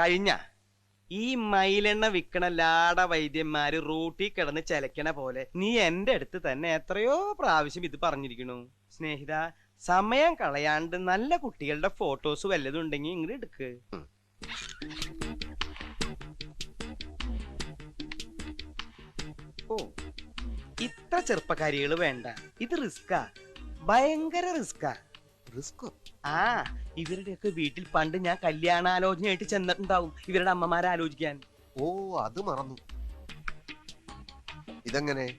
കഴിഞ്ഞ. ഈ മയിലെണ്ണ വിൽക്കണ ലാട വൈദ്യന്മാര് റൂട്ടിൽ കിടന്ന് ചെലക്കണ പോലെ നീ എന്റെ അടുത്ത് തന്നെ എത്രയോ പ്രാവശ്യം ഇത് പറഞ്ഞിരിക്കണു സ്നേഹിത സമയം കളയാണ്ട് നല്ല കുട്ടികളുടെ ഫോട്ടോസ് വല്ലതും ഉണ്ടെങ്കിൽ ഇങ്ങോട്ട് എടുക്ക്. ഓ ഇത്ര ചെറുപ്പക്കാരികൾ വേണ്ട. ഇത് റിസ്കാ ഭയങ്കര റിസ്കാ റിസ്കോ. ആ ഇവരുടെയൊക്കെ വീട്ടിൽ പണ്ട് ഞാൻ കല്യാണാലോചനയായിട്ട് ചെന്നിട്ടുണ്ടാവും. ഇവരുടെ അമ്മമാരെ ആലോചിക്കാൻ. ഓ അത് മറന്നു. ഇതെങ്ങനെ?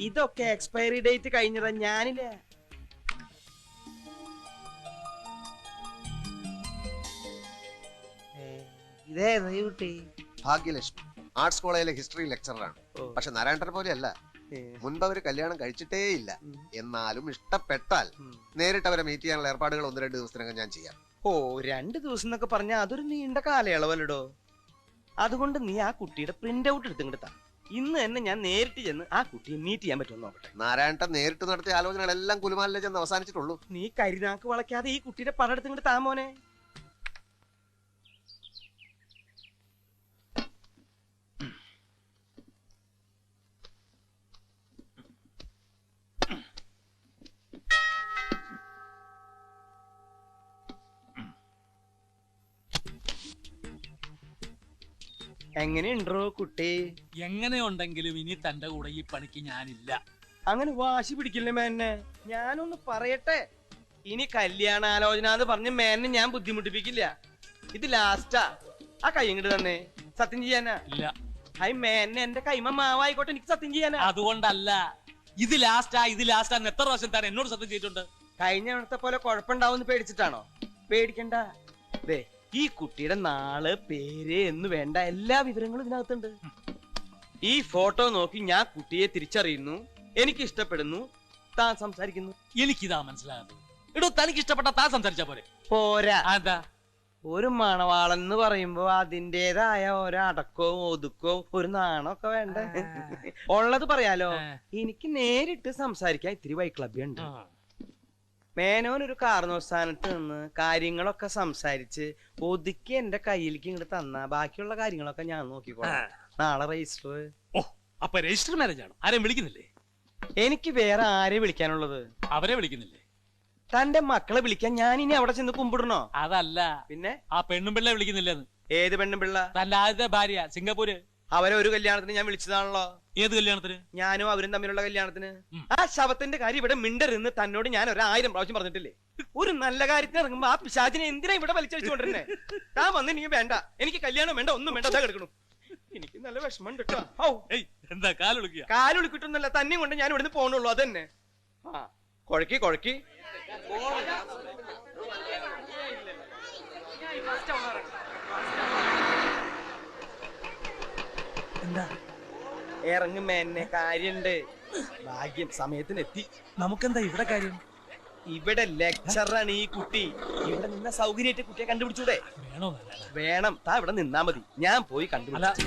ഇതൊക്കെ എക്സ്പയറി ഡേറ്റ് കഴിഞ്ഞതാ ഞാനില്ലേ. ഇതേ കുട്ടി? ഭാഗ്യലക്ഷ്മി. ആർട്സ് കോളേജിലെ ഹിസ്റ്ററി ലെക്ചറാണ് പക്ഷെ നാരായണൻ പോലെയല്ല. മുൻപ് അവർ കല്യാണം കഴിച്ചിട്ടേ ഇല്ല എന്നാലും ഇഷ്ടപ്പെട്ടാൽ. നേരിട്ട് അവരെ മീറ്റ് ചെയ്യാനുള്ള ഏർപ്പാടുകൾ ഒന്ന് രണ്ട് ദിവസത്തിനകം ഞാൻ ചെയ്യാം. ഓ രണ്ട് ദിവസം എന്നൊക്കെ പറഞ്ഞാൽ അതൊരു നീണ്ട കാലയളവല്ലടോ? അതുകൊണ്ട് നീ ആ കുട്ടിയുടെ പ്രിന്റ് ഔട്ട് എടുത്തിങ്ങെടുത്താ ഇന്ന് തന്നെ ഞാൻ നേരിട്ട് ചെന്ന് ആ കുട്ടിയെ മീറ്റ് ചെയ്യാൻ പറ്റുമെന്ന് നോക്കട്ടെ. നാരായണൻ നേരിട്ട് നടത്തിയ ആലോചനകളെല്ലാം കുലുമാലിലെ ചെന്ന് അവസാനിച്ചിട്ടുള്ളൂ. നീ കരിനാക്ക് വളയ്ക്കാതെ ഈ കുട്ടിയുടെ പടം എടുത്തിങ്ങോട്ട് താ എങ്ങനെയുണ്ടോ കുട്ടി? എങ്ങനെയുണ്ടെങ്കിലും ഇനി തന്റെ കൂടെ ഈ പണിക്ക് ഞാനില്ല. അങ്ങനെ വാശി പിടിക്കില്ലേ മേനെ ഞാനൊന്ന് പറയട്ടെ. ഇനി കല്യാണാലോചന എന്ന് പറഞ്ഞ് മേനെ ഞാൻ ബുദ്ധിമുട്ടിപ്പിക്കില്ല. ഇത് ലാസ്റ്റാ ആ. കൈ ഇങ്ങോട്ട് തന്നെ. സത്യം ചെയ്യാനാ? ഇല്ല. ഹൈ മേനെ എന്റെ കൈമ മാവായിക്കോട്ടെ എനിക്ക് സത്യം ചെയ്യാനാ? അതുകൊണ്ടല്ല. ഇത് ലാസ്റ്റാ ഇത് ലാസ്റ്റാ എന്ന് എത്ര പ്രാവശ്യം താൻ എന്നോട് സത്യം ചെയ്തിട്ടുണ്ട്? കഴിഞ്ഞ തവണത്തെ പോലെ കുഴപ്പമുണ്ടാവും പേടിച്ചിട്ടാണോ? പേടിക്കണ്ട. ദേ ഈ കുട്ടിയുടെ നാൾ പേര് എന്ന് വേണ്ട എല്ലാ വിവരങ്ങളും ഇതിനകത്തുണ്ട്. ഈ ഫോട്ടോ നോക്കി ഞാൻ കുട്ടിയെ തിരിച്ചറിയുന്നു എനിക്ക് ഇഷ്ടപ്പെടുന്നു താൻ സംസാരിക്കുന്നു. എനിക്കിതാ മനസ്സിലാകുന്നു എടോ തനിക്ക് ഇഷ്ടപ്പെട്ട താൻ സംസാരിച്ചാ പോരെ. പോരാ. അതാ. ഒരു മണവാളൻ എന്ന് പറയുമ്പോ അതിന്റെതായ ഒരടക്കോ ഒതുക്കോ ഒരു നാണമൊക്കെ വേണ്ട? ഉള്ളത് പറയാലോ. എനിക്ക് നേരിട്ട് സംസാരിക്കാൻ ഇത്തിരി വൈക്ലഭ്യുണ്ട് മേനോൻ ഒരു കാർന്നോസ്ഥാനത്ത് നിന്ന് കാര്യങ്ങളൊക്കെ സംസാരിച്ച് ഒതുക്കി എന്റെ കയ്യിലേക്ക് ഇങ്ങോട്ട് തന്ന. ബാക്കിയുള്ള കാര്യങ്ങളൊക്കെ ഞാൻ നോക്കിക്കോളാം. നാളെ രജിസ്റ്റർ ഓ അപ്പൊ രജിസ്റ്റർ മാരേജ് ആണ്? ആരെയും വിളിക്കുന്നില്ലേ? എനിക്ക് വേറെ ആരെ വിളിക്കാനുള്ളത്? അവരെ വിളിക്കുന്നില്ലേ? തന്റെ മക്കളെ വിളിക്കാൻ ഞാൻ ഇനി അവിടെ ചെന്ന് കുമ്പിടണോ? അതല്ല. പിന്നെ? ആ പെണ്ണും പിള്ളെ വിളിക്കുന്നില്ലെന്ന് ഏത് പെണ്ണും പിള്ള? തന്റെ ആദ്യത്തെ ഭാര്യ സിംഗപ്പൂര്. അവരെ ഒരു കല്യാണത്തിന് ഞാൻ വിളിച്ചതാണല്ലോ. ഏത് കല്യാണത്തിന്? ഞാനും അവരും തമ്മിലുള്ള കല്യാണത്തിന്. ആ ശവത്തിന്റെ കാര്യം ഇവിടെ മിണ്ടരുന്ന് തന്നോട് ഞാൻ ഒരു ആയിരം പ്രാവശ്യം പറഞ്ഞിട്ടില്ലേ? ഒരു നല്ല കാര്യത്തിന് ഇറങ്ങുമ്പോ ആ പിശാചിനെ എന്തിനാ ഇവിടെ വലിച്ചടിച്ചുകൊണ്ടിരുന്നേ? താൻ വന്ന് നീ വേണ്ട. എനിക്ക് കല്യാണം വേണ്ട ഒന്നും വേണ്ട അതാ കിടക്കണു എനിക്ക് നല്ല വിഷമം കേട്ടോ ഔ. ഏയ് എന്താ കാലൊളിക്കുക കാലൊളിക്കിട്ടൊന്നല്ല തന്നെയും കൊണ്ട് ഞാൻ ഇവിടുന്ന് പോകണുള്ളൂ അതന്നെ. ആ കൊഴക്കി കൊഴക്കി. എന്താ? ഇറങ്ങും എന്നെ കാര്യണ്ട്. ഭാഗ്യം സമയത്തിന് എത്തി നമുക്കെന്താ ഇവിടെ കാര്യം? ഇവിടെ ലെക്ചറാണ് ഈ കുട്ടി. ഇവിടെ നിന്ന സൗകര്യമായിട്ട് കുട്ടിയെ കണ്ടുപിടിച്ചൂടെ? വേണോ? വേണം താ ഇവിടെ നിന്നാ മതി. ഞാൻ പോയി കണ്ടുപിടിച്ചു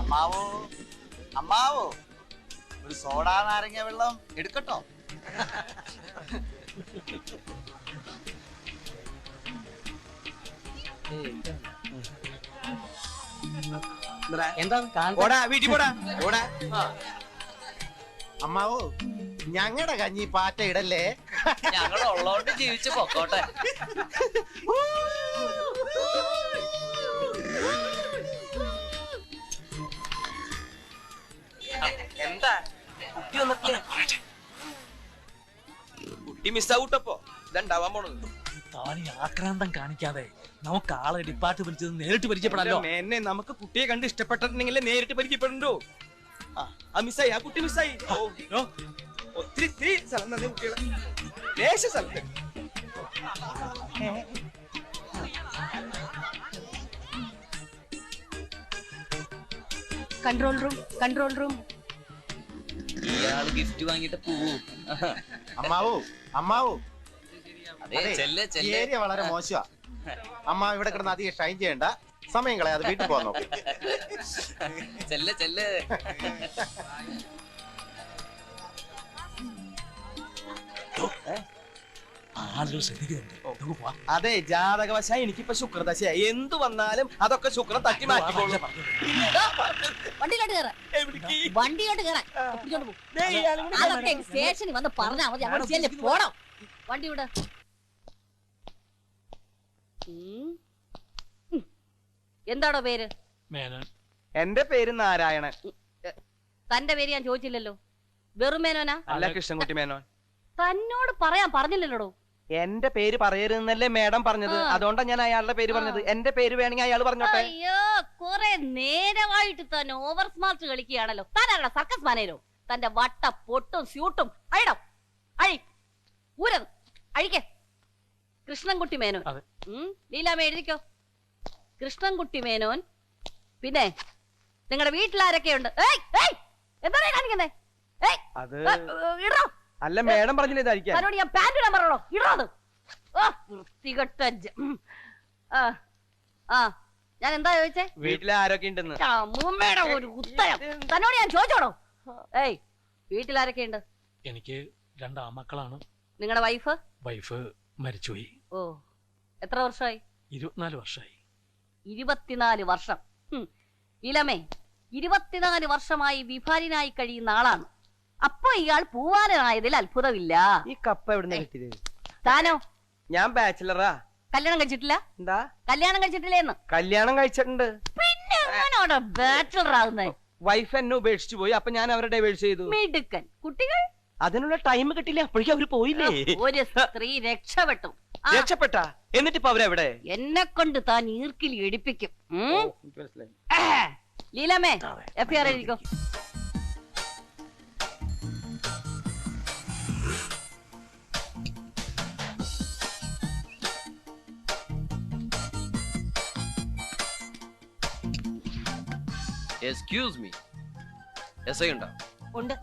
അമ്മാവോ? അമ്മാവോ? ഒരു സോഡാ നാരങ്ങ വെള്ളം എടുക്കട്ടോ. എന്താ? പോടാ വീട്ടിൽ പോടാ. ഓടാ അമ്മാവോ ഞങ്ങളുടെ കഞ്ഞി പാറ്റ ഇടല്ലേ? ഞങ്ങൾ ഉള്ളോണ്ട് ജീവിച്ചു പൊക്കോട്ടെ. കുട്ടി മിസ് ഔട്ടപ്പോ? ഇതുണ്ടാവാൻ പോണത്. താൻ ഈ ആക്രാന്തം കാണിക്കാതെ നമുക്ക് ആളെ ഡിപ്പാർട്ട് വിളിച്ചത് നേരിട്ട് പരിചയപ്പെടാലോ? എന്നെ നമുക്ക് കുട്ടിയെ കണ്ട് ഇഷ്ടപ്പെട്ടിട്ടുണ്ടെങ്കിൽ നേരിട്ട് പരിചയപ്പെടണ്ടോ. ആ ആ മിസ്സായി ആ കുട്ടി മിസ്സായി ഓ ഓ, ഒത്തിരി ഇത്തിരി സ്ഥലം തന്നെ കുട്ടികളെ സ്ഥലത്ത്. Control room control room. ഇയാൾ ഗിഫ്റ്റ് വാങ്ങിട്ട് പോവും. അമ്മാവൂ അമ്മാവൂ. അതെ അതെ, ചെല്ല് ചെല്ല്. ഏരിയ വളരെ മോശമാ. അമ്മ ഇവിടെ കിടന്ന് അധികം ഷൈൻ ചെയ്യണ്ട. സമയം കളയാതെ വീട്ടിൽ പോകാൻ നോക്ക്. ചെല്ല് ചെല്ല്. ആളുകൾ ശ്രദ്ധിക്കുന്നുണ്ട്. അതെ ജാതകവശ എനിക്കിപ്പോ ശുക്രദശ എന്ത് വന്നാലും അതൊക്കെ ശുക്രൻ തട്ടി മാറ്റിക്കോളും വണ്ടിയിലോട്ട് കയറാൻ എവിടേക്ക്? വണ്ടിയിലോട്ട് കയറാൻ പിടിച്ചോണ്ട് പോ. ദേ, ഇയാളും കൂടി അതൊക്കെ സ്റ്റേഷനിൽ വന്ന് പറഞ്ഞാ മതി. അങ്ങോട്ട് ചെല്ല് പോണം. വണ്ടി വിട എന്താടോ പേര്? എന്റെ പേര് നാരായണൻ. തന്റെ പേര് ഞാൻ ചോദിച്ചില്ലല്ലോ. വെറും മേനോനാ? അല്ല കൃഷ്ണൻകുട്ടി മേനോൻ. തന്നോട് പറയാൻ പറഞ്ഞില്ലല്ലോടോ? എന്റെ പേര് പറയരുതെന്നല്ലേ മേഡം പറഞ്ഞത്. അതുകൊണ്ടാ അതുകൊണ്ടാണ് ഞാൻ അയാളുടെ പേര് പറഞ്ഞത്. എന്റെ പേര് വേണമെങ്കിൽ അയാൾ പറഞ്ഞോട്ടെ? അയ്യോ കുറെ നേരമായിട്ട് തന്നെ ഓവർ സ്മാർട്ട് കളിക്കുകയാണല്ലോ. താനാണോ സർക്കസ് മാനേരോ തന്റെ വട്ട പൊട്ടും സ്യൂട്ടും. അഴിടോ. അഴി. ഊരത് അഴിക്കേ. കൃഷ്ണൻകുട്ടി മേനോൻ. ലീലാമ്മ എഴുതിക്കോ. കൃഷ്ണൻകുട്ടി മേനോൻ. പിന്നെ നിങ്ങളുടെ വീട്ടിലാരൊക്കെയുണ്ട്? ഏയ് ഏയ്. എന്താ കാണിക്കുന്നേ? ഏയ് ഇടോ. അല്ല മേഡം പറഞ്ഞില്ല ഇതായിരിക്കാം തന്നോട് ഞാൻ പാന്റ് ഇടാൻ പറഞ്ഞോ വൃത്തികെട്ട ആ ആ. ഞാൻ എന്താ ചോദിച്ചേ? വീട്ടിൽ ആരൊക്കെ ഉണ്ടെന്ന്? അമ്മൂമ്മയുടെ ഒരു ഉത്തരം. തന്നോട് ഞാൻ ചോദിച്ചോടോ ഏയ് വീട്ടിലാരൊക്കെയുണ്ട് എനിക്ക് രണ്ട് ആമക്കളാണ്. നിങ്ങളുടെ വൈഫ് വൈഫ് മരിച്ചുപോയി. ഓ എത്ര വർഷമായി? ഇരുപത്തിനാല് വർഷമായി. ഇരുപത്തിനാല് വർഷം. വിലമേ ഇളമേ ഇരുപത്തിനാല് വർഷമായി വിഭാരിനായി കഴിയുന്ന ആളാണ്. അപ്പൊ ഇയാൾ പൂവാലനായതിൽ അത്ഭുതമില്ല. ഈ കപ്പ എവിടുന്ന് കിട്ടിയത്? താനോ? ഞാൻ ബാച്ചിലറാ. കല്യാണം കഴിച്ചിട്ടില്ല? എന്താ? കല്യാണം കഴിച്ചിട്ടില്ലേന്ന്? കല്യാണം കഴിച്ചിട്ടുണ്ട്. പിന്നെ എങ്ങനെയാണോ ബാച്ചലർ ആകുന്നത് വൈഫ് എന്നെ ഉപേക്ഷിച്ചു പോയി. അപ്പൊ ഞാൻ അവരെ ഡൈവേഴ്സ് ചെയ്തു. മിടുക്കൻ. കുട്ടികൾ? അതിനുള്ള ടൈം കിട്ടില്ല. അപ്പോഴേക്കും അവർ പോയില്ലേ? ഒരു സ്ത്രീ രക്ഷപ്പെട്ടു. രക്ഷപ്പെട്ട? എന്നിട്ട് ഇപ്പൊ അവരെവിടെ എന്നെ കൊണ്ട് താൻ ഈർക്കിൽ എടുപ്പിക്കും. ലീലാമ്മേ എഫ് ആർ എഴുതിക്കോ? എക്സ്ക്യൂസ് മീ എസ് ഐ ഉണ്ടോ? ഉണ്ട്.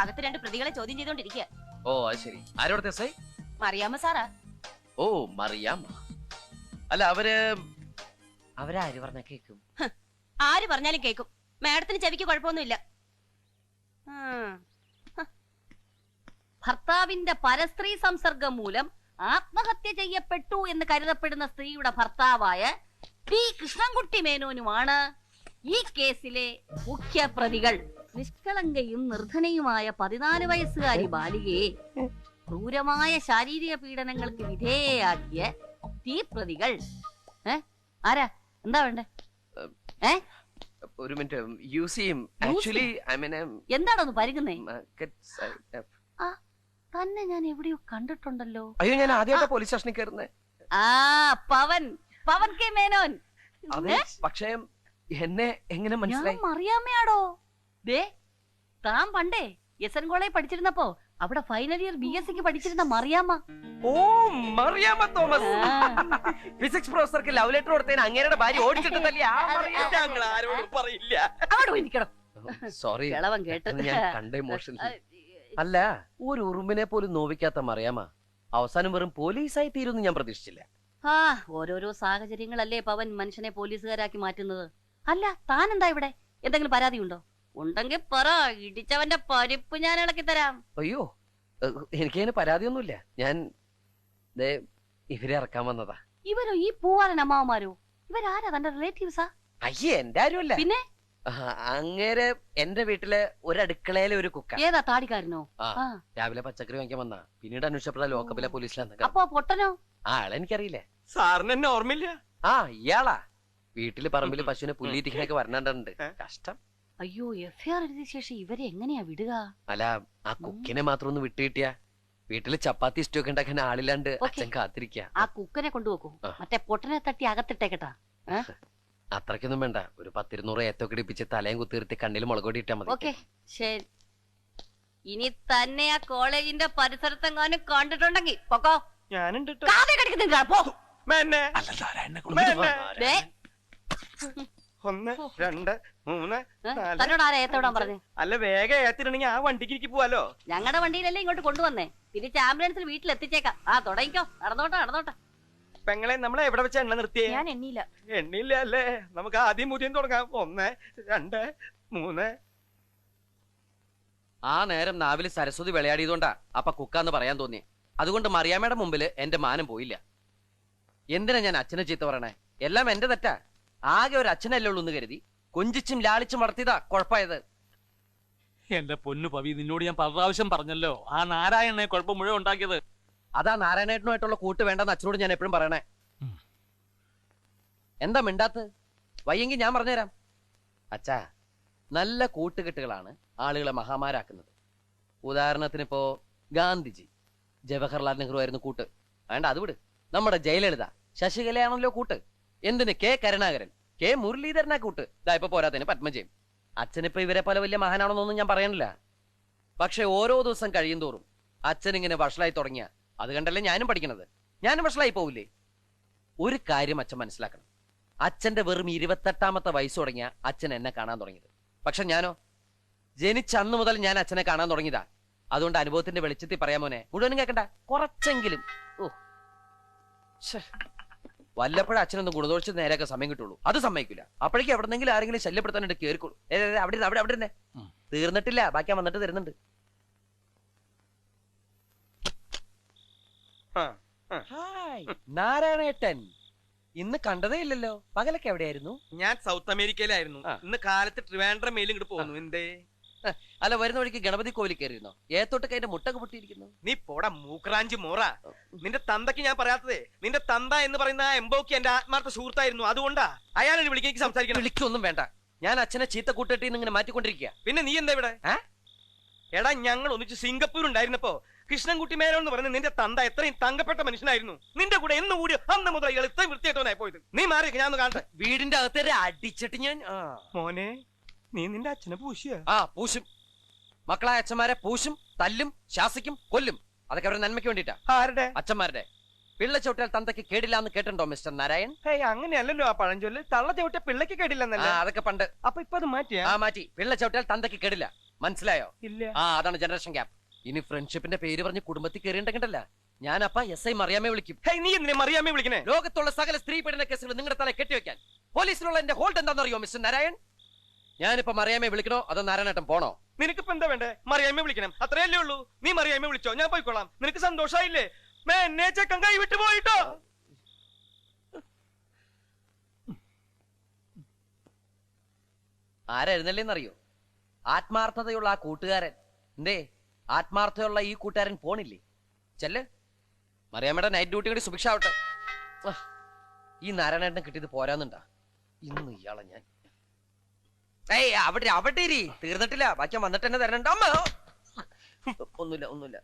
അകത്ത് രണ്ട് പ്രതികളെ ചോദ്യം ചെയ്തോണ്ടിരിക്കുക ഓ അത് ശരി. ആരോടത്തെ എസ് ഐ മറിയാമ്മ സാറാ. ഓ മറിയാമ്മ. അല്ല അവർ അവരാര് പറഞ്ഞ കേക്കും? ആര് പറഞ്ഞാലും കേക്കും. മാഡത്തിന് ചെവിക്ക് കുഴപ്പമൊന്നുമില്ല. ഭർത്താവിന്റെ പരസ്ത്രീ സംസർഗം മൂലം ആത്മഹത്യ ചെയ്യപ്പെട്ടു എന്ന് കരുതപ്പെടുന്ന സ്ത്രീയുടെ ഭർത്താവായ പി കൃഷ്ണൻകുട്ടി മേനോനുമാണ് ഈ കേസിലെ മുഖ്യ പ്രതികൾ നിഷ്കളങ്കയും നിർധനയുമായ പതിനാല് വയസ്സുകാരി ബാലികയെ ക്രൂരമായ ശാരീരിക പീഡനങ്ങൾക്ക് വിധേയയാക്കിയ തീ പ്രതികൾ ഏ? ആരാ? എന്താ വേണ്ടേ? ഒരു മിനിറ്റ് യൂസ് ചെയ്യും. ആക്ച്വലി ഐ മീൻ എന്താണോന്ന് പരുകുന്നേ തന്നെ ഞാൻ എവിടെയോ കണ്ടിട്ടുണ്ടല്ലോ. അയ്യോ ഞാൻ ആദ്യമായിട്ട് പോലീസ് സ്റ്റേഷനിൽ കയറുന്നേ ആ പവൻ. പവൻ കെ മേനോൻ. പക്ഷേ എന്നെ എങ്ങനെ മനസ്സിലായി? മറിയാമ്മയാടോ? ദേ താൻ പണ്ടേ എസ് എൻ കോളേജ് പഠിച്ചിരുന്നപ്പോ അവിടെ ഫൈനൽ ഇയർ ബി എസ് സിക്ക് പഠിച്ചിരുന്ന മറിയാമ്മ. ഓ മറിയാമ്മ തോമസ്. ഫിസിക്സ് പ്രൊഫസർക്ക് ലവ് ലെറ്റർ കൊടുത്തതിന് അങ്ങേരുടെ ഭാര്യ ഞങ്ങൾ പറയില്ല. അങ്ങോട്ട് പോയി സോറി കിളവൻ കേട്ട്. ഞാൻ കണ്ട ഇമോഷൻ അല്ല ഒരു ഉറുമ്പിനെ പോലും നോവിക്കാത്ത മറിയാമ്മ. അവസാനം വെറും പോലീസായി തീരുമെന്ന് ഞാൻ പ്രതീക്ഷിച്ചില്ല. ആ ഓരോരോ സാഹചര്യങ്ങളല്ലേ പവൻ മനുഷ്യനെ പോലീസുകാരാക്കി മാറ്റുന്നത്? അല്ല താൻ എന്താ ഇവിടെ? എന്തെങ്കിലും പരാതി ഉണ്ടോ ഉണ്ടെങ്കിൽ പറ ഇടിച്ചവന്റെ പരിപ്പ് ഞാൻ ഇളക്കി തരാം. അയ്യോ എനിക്ക് എനിക്കതിന് പരാതിയൊന്നുമില്ല. ഞാൻ ദേ ഇവരെ ഇറക്കാൻ വന്നതാ. ഇവരോ ഈ പൂവാലൻ അമ്മാവന്മാരോ? ഇവരാരാ തന്റെ റിലേറ്റീവ്സാ അയ്യേ എന്റെ ആരുമല്ല. പിന്നെ? അങ്ങേര് എന്റെ വീട്ടിലെ ഒരു അടുക്കളയിലെ ഒരു കുക്ക. ഏതാ താടിക്കാരനോ? രാവിലെ പച്ചക്കറി വാങ്ങിക്കാൻ വന്നാ. പിന്നീട് അന്വേഷിച്ചപ്പോഴാ ലോക്കപ്പിലെ പോലീസിലാണ് അപ്പൊ പൊട്ടനോ? ആ ആളെനിക്കറിയില്ലേ സാറിന് എന്നെ ഓർമ്മയില്ല? ആ ഇയാളാ. വീട്ടിൽ പറമ്പിൽ പശുവിനെ പുല്ലിരിക്കണൊക്കെ വരണണ്ടുണ്ട് കഷ്ടം. അയ്യോ എഫ് ആർ എഴുതിയ ശേഷം ഇവരെ എങ്ങനെയാ വിടുക? അല്ല ആ കുക്കിനെ മാത്രം ഒന്ന് വിട്ടുകിട്ടിയാ? വീട്ടിൽ ചപ്പാത്തി ഇഷ്ടമൊക്കെ ഒക്കെ ഉണ്ടാക്കാൻ ആളില്ലാണ്ട്. അച്ഛൻ കാത്തിരിക്ക. ആ കുക്കനെ കൊണ്ടുപോക്കൂ. മറ്റേ പൊട്ടനെ തട്ടി അകത്തിട്ടേക്കട്ടാ. അത്രക്കൊന്നും വേണ്ട. ഒരു പത്തിരുന്നൂറ് ഏത്തൊക്കെ ഇടിപ്പിച്ച് തലയും കുത്തിർത്തി കണ്ണിൽ മുളകൊടി ഇട്ടാ മതി. ഓക്കെ. ശരി. ഇനി തന്നെ ആ കോളേജിന്റെ പരിസരത്തെങ്ങാനും കണ്ടിട്ടുണ്ടെങ്കിൽ പൊക്കോ. ഞാനുണ്ട്. കാതെ കടിക്കുന്നില്ല പോ. മേന്നെ, അല്ല നാരായണനെ മേന്നെ. ഒന്ന് രണ്ട് മൂന്ന് നാല്. തന്നോട് ആരാ ഏത്തോടാൻ പറഞ്ഞു? അല്ല വേഗം ഏത്തിരണെങ്കിൽ ആ വണ്ടിക്ക് ഇരിക്കി പോവാലോ. ഞങ്ങളുടെ വണ്ടിയിലല്ലേ ഇങ്ങോട്ട് കൊണ്ടുവന്നേ? തിരിച്ച് ആംബുലൻസിൽ വീട്ടിൽ എത്തിച്ചേക്കാം ആ തുടങ്ങിക്കോ. നടന്നോട്ടെ നടന്നോട്ടെ. പെങ്ങളെ നമ്മളെ എവിടെ വെച്ച എണ്ണ നിർത്തിയേ? ഞാൻ എണ്ണിയില്ല എണ്ണില്ല അല്ലേ? നമുക്ക് ആദ്യം മുതിയും തുടങ്ങാം. ഒന്ന് രണ്ട് മൂന്ന്. ആ നേരം നാവിൽ സരസ്വതി വിളയാടിയതുകൊണ്ടാ അപ്പ കുക്കാന്ന് പറയാൻ തോന്നി അതുകൊണ്ട് മറിയാമ്മയുടെ മുമ്പിൽ എന്റെ മാനം പോയില്ല. എന്തിനാ ഞാൻ അച്ഛനെ ചീത്ത പറയണേ? എല്ലാം എന്റെ തെറ്റാ. ആകെ ഒരു അച്ഛനല്ലേ ഉള്ളൂ എന്ന് കരുതി. കൊഞ്ചിച്ചും ലാളിച്ചും വളർത്തിയതാ കുഴപ്പമായത്. എന്റെ പൊന്നു പവി നിന്നോട് ഞാൻ പല പ്രാവശ്യം പറഞ്ഞല്ലോ ആ നാരായണനെ കുഴപ്പം മുഴുവൻ ഉണ്ടാക്കിയത്. അതാ നാരായണേട്ടനുമായിട്ടുള്ള കൂട്ട് വേണ്ടെന്ന് അച്ഛനോട് ഞാൻ എപ്പോഴും പറയണേ. എന്താ മിണ്ടാത്ത്? വയ്യെങ്കിൽ ഞാൻ പറഞ്ഞുതരാം. അച്ഛാ നല്ല കൂട്ടുകെട്ടുകളാണ് ആളുകളെ മഹാമാരാക്കുന്നത്. ഉദാഹരണത്തിന് ഇപ്പോ ഗാന്ധിജി ജവഹർലാൽ നെഹ്റു ആയിരുന്നു കൂട്ട്. വേണ്ട അത് വിട്. നമ്മുടെ ജയലളിത ശശികലയാണല്ലോ കൂട്ട്. എന്തിന് കെ കരുണാകരൻ? കെ മുരളീധരനാ കൂട്ട്. ഇതാ ഇപ്പൊ പോരാത്തതിന് പത്മജയും. അച്ഛനിപ്പോ ഇവരെ പോലെ വലിയ മഹാനാണെന്നൊന്നും ഞാൻ പറയണില്ല. പക്ഷെ ഓരോ ദിവസം കഴിയും തോറും അച്ഛൻ ഇങ്ങനെ വഷളായി തുടങ്ങിയ അത് കണ്ടല്ലേ ഞാനും പഠിക്കണത്. ഞാനും വഷളായി പോവില്ലേ? ഒരു കാര്യം അച്ഛൻ മനസ്സിലാക്കണം. അച്ഛന്റെ വെറും ഇരുപത്തെട്ടാമത്തെ വയസ്സ് തുടങ്ങിയ അച്ഛൻ എന്നെ കാണാൻ തുടങ്ങിയത്. പക്ഷെ ഞാനോ? ജനിച്ച അന്ന് മുതൽ ഞാൻ അച്ഛനെ കാണാൻ തുടങ്ങിയതാ. അതുകൊണ്ട് അനുഭവത്തിന്റെ വെളിച്ചത്തിൽ പറയാമോനെ മുഴുവനും കേൾക്കണ്ട കുറച്ചെങ്കിലും. ഓ. വല്ലപ്പോഴും അച്ഛനൊന്ന് ഗുണദോഷിച്ച് നേരെയൊക്കെ സമയം കിട്ടുള്ളൂ. അത് സമ്മതിക്കില്ല അപ്പോഴേക്കും എവിടെന്നെങ്കിലും ആരെങ്കിലും ശല്യപ്പെടുത്താനായിട്ട് ഏ, അവിടെ അവിടെ അവിടെ തന്നെ തീർന്നിട്ടില്ല. ബാക്കി ഞാൻ വന്നിട്ട് തരുന്നുണ്ട്. നാരായണേട്ടൻ. ഇന്ന് കണ്ടതേ ഇല്ലല്ലോ. പകലൊക്കെ എവിടെയായിരുന്നു? ഞാൻ സൗത്ത് അമേരിക്കയിലായിരുന്നു. ഇന്ന് കാലത്ത് ട്രിവാൻഡ്രം മേലും ഇങ്ങോട്ട് പോകുന്നു എന്തേ? അല്ല വരുന്ന വഴിക്ക് ഗണപതി കോവിൽ കയറിയിരുന്നോ? ഏത്തോട്ട് കൈന്റെ മുട്ടൊക്കെ പൊട്ടിയിരിക്കുന്നു നീ പോടാ മൂക്രാഞ്ചി മോറ. നിന്റെ തന്തക്ക് ഞാൻ പറയാത്തതേ നിന്റെ തന്ത എന്ന് പറയുന്ന ആ എംബോക്ക് എന്റെ ആത്മാർത്ഥ സുഹൃത്തായിരുന്നു. അതുകൊണ്ടാ അയാളെ വിളിക്കേക്ക് സംസാരിക്കണം. വിളിക്കൊന്നും വേണ്ട. ഞാൻ അച്ഛനെ ചീത്ത കൂട്ടിട്ട് ഇങ്ങനെ മാറ്റിക്കൊണ്ടിരിക്കുക പിന്നെ നീ എന്താ ഇവിടെ? എടാ ഞങ്ങൾ ഒന്നിച്ച് സിംഗപ്പൂർ ഉണ്ടായിരുന്നപ്പോ കൃഷ്ണൻകുട്ടി മേനോൻ എന്ന് പറഞ്ഞ നിന്റെ തന്ത എത്രയും തങ്കപ്പെട്ട മനുഷ്യനായിരുന്നു. നിന്റെ കൂടെ എന്ന് കൂടി അന്ന് മുതൽ ഇയാൾ ഇത്രയും വൃത്തിയായിട്ടോ പോയത്. നീ മാറി ഞാൻ ഒന്ന് കാണട്ടെ. വീടിന്റെ അകത്തേരെ അടിച്ചിട്ട് ഞാൻ. മോനെ നീ നിന്റെ അച്ഛനെ പൂശിയ. ആ പൂശും. മക്കളായ അച്ഛന്മാരെ പൂശും തല്ലും ശാസിക്കും കൊല്ലും. അതൊക്കെ അവരുടെ നന്മയ്ക്ക് വേണ്ടിട്ടാ ആരുടെ? അച്ഛന്മാരുടെ. പിള്ള ചവിട്ടിയാൽ തന്തയ്ക്ക് കേടില്ല എന്ന് കേട്ടിട്ടുണ്ടോ മിസ്റ്റർ നാരായൺ? ഹേയ് അങ്ങനെയല്ലല്ലോ ആ പഴഞ്ചൊല്ല്. തള്ള ചവിട്ടിയ പിള്ളക്ക് കേടില്ലെന്നല്ല? അതൊക്കെ പണ്ട്. അപ്പൊ ഇപ്പൊ അത് മാറ്റിയാ? ആ മാറ്റി. പിള്ള ചവിട്ടിയാൽ തന്തയ്ക്ക് കേടില്ല. മനസ്സിലായോ? ഇല്ല. ആ അതാണ് ജനറേഷൻ ഗ്യാപ്പ് ഇനി ഫ്രണ്ട്ഷിപ്പിന്റെ പേര് പറഞ്ഞ് കുടുംബത്തിൽ കയറിയിട്ടുണ്ടല്ല ഞാനപ്പ എസ് ഐ മറിയാമേ വിളിക്കും. നീ എന്തിനെ മറിയാമേ വിളിക്കണേ? ലോകത്തുള്ള സകല സ്ത്രീ പീഡന കേസുകൾ നിങ്ങളുടെ തല കെട്ടിവെക്കാൻ. പോലീസിലുള്ള എന്റെ ഹോൾഡ് എന്താണെന്നറിയോ മിസ്റ്റർ നാരായൺ? ഞാനിപ്പോ മറിയാമ്മയെ വിളിക്കണോ അതോ നാരായണേട്ടൻ പോണോ? നിനക്കിപ്പോ എന്താ വേണ്ടേ? മറിയാമ്മയെ വിളിക്കണം. അത്രയല്ലേ ഉള്ളൂ. നീ മറിയാമ്മയെ വിളിച്ചോ. ഞാൻ പോയിക്കോളാം. നിനക്ക് സന്തോഷായില്ലേ? മേ എന്നെ ചെക്കൻ കൈ വിട്ടു പോയിട്ടോ. ആരായിരുന്നല്ലേന്നറിയോ? ആത്മാർത്ഥതയുള്ള ആ കൂട്ടുകാരൻ. എന്തേ? ആത്മാർത്ഥതയുള്ള ഈ കൂട്ടുകാരൻ പോണില്ലേ? ചെല്ല്. മറിയാമ്മയുടെ നൈറ്റ് ഡ്യൂട്ടി കൂടി സുഭിക്ഷാവട്ടെ. ആവട്ടെ ഈ നാരായണേട്ടനെ കിട്ടിയത് പോരാന്നുണ്ടാ. ഇന്ന് ഇയാളെ ഞാൻ ഏയ് അവിടെ അവിടെ ഇരി. തീർന്നിട്ടില്ല. ബാക്കി വന്നിട്ട് തന്നെ തരണ്ട. ഒന്നുമില്ല ഒന്നുമില്ല.